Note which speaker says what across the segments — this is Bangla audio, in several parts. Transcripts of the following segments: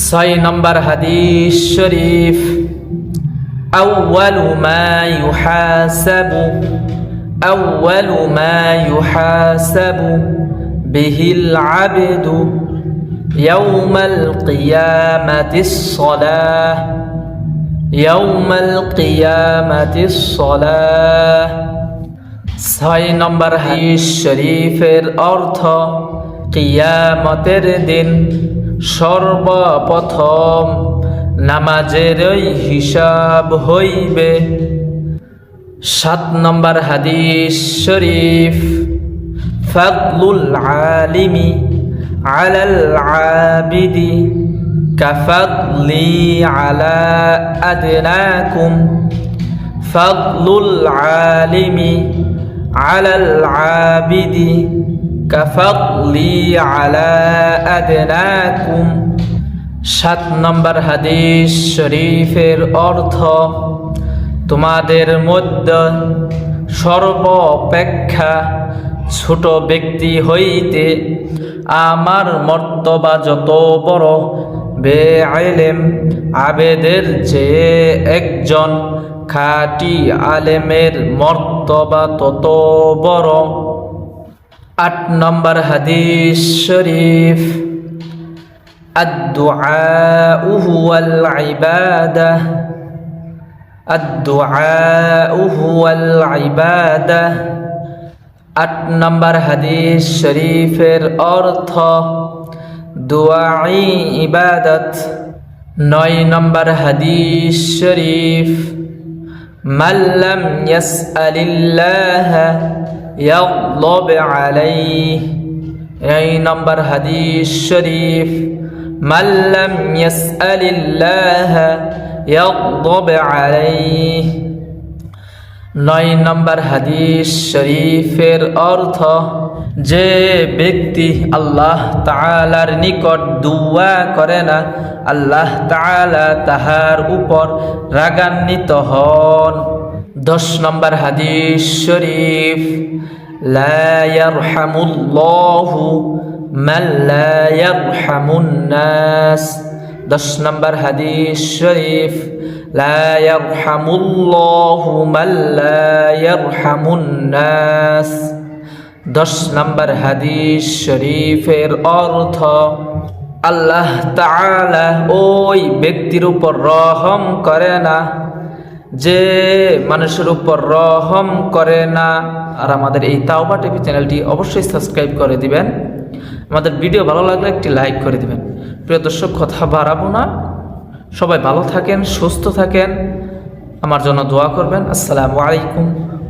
Speaker 1: ছয় নম্বর হাদিস শরীফ أول ما يحاسب أول ما يحاسب به العبد يوم القيامة الصلاة يوم القيامة الصلاة ছয় নম্বর হাদিস শরীফের অর্থ কিয়ামতের দিন সর্বপ্রথম নামাজেরই হিসাব হইবে। সাত নম্বর হাদিস শরীফ, ফাদলুল আলিমি আলাল আবিদি কাফাদলি আলা আদনাকুম। ফাদলুল আলিমি আলাল আবিদি কাফাদলি আলা আদনাকুম সাত নম্বর হাদিস শরীফের অর্থ, তোমাদের মধ্যে সর্বপেক্ষা ছোট ব্যক্তি হইতে আমার মর্তবা যত বড় বে আলেম আবেদের যে একজন খাটি আলেমের মর্তবা তত বড়। আট নম্বর হাদিস শরীফ الدعاء هو العبادة الدعاء هو العبادة আট নম্বর হাদিস শরীফের অর্থ দুয়াই ইবাদত নয় নম্বর হাদিস শরীফ মাল্লাম ইয়াসআলিল্লাহ ইয়াগলব আলাইহ এই নম্বর হাদিস শরীফ মাল্লাম ইয়াসআলিল্লাহ ইয়াগদব আলাইহ। নয় নম্বর হাদিস শরীফের অর্থ যে ব্যক্তি আল্লাহ তালার নিকট দুয়া করে না, আল্লাহ তালা তাহার উপর রাগান্বিত হন। দশ নম্বর হাদিস শরীফ লায়ারহামুল্লাহু মাল্লায়ারহামুন্নাস দশ নম্বর হাদিস শরীফ লায়ারহামুল্লাহু মাল্লায়ারহামুন্নাস দশ নম্বর হাদিস শরীফের অর্থ, আল্লাহ তাআলা ওই ব্যক্তির উপর রহম করে না, যে মানুষের উপর রহম করে না। আর আমাদের এই তাওবা টিভি চ্যানেলটি অবশ্যই সাবস্ক্রাইব করে দিবেন। আমাদের ভিডিও ভালো লাগলে একটি লাইক করে দিবেন। প্রিয় দর্শক, কথা বাড়াবো না। সবাই ভালো থাকেন, সুস্থ থাকেন। আমার জন্য দোয়া করবেন। আসসালামু আলাইকুম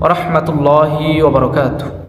Speaker 1: ওরহমতুল্লাহি ওবরকাত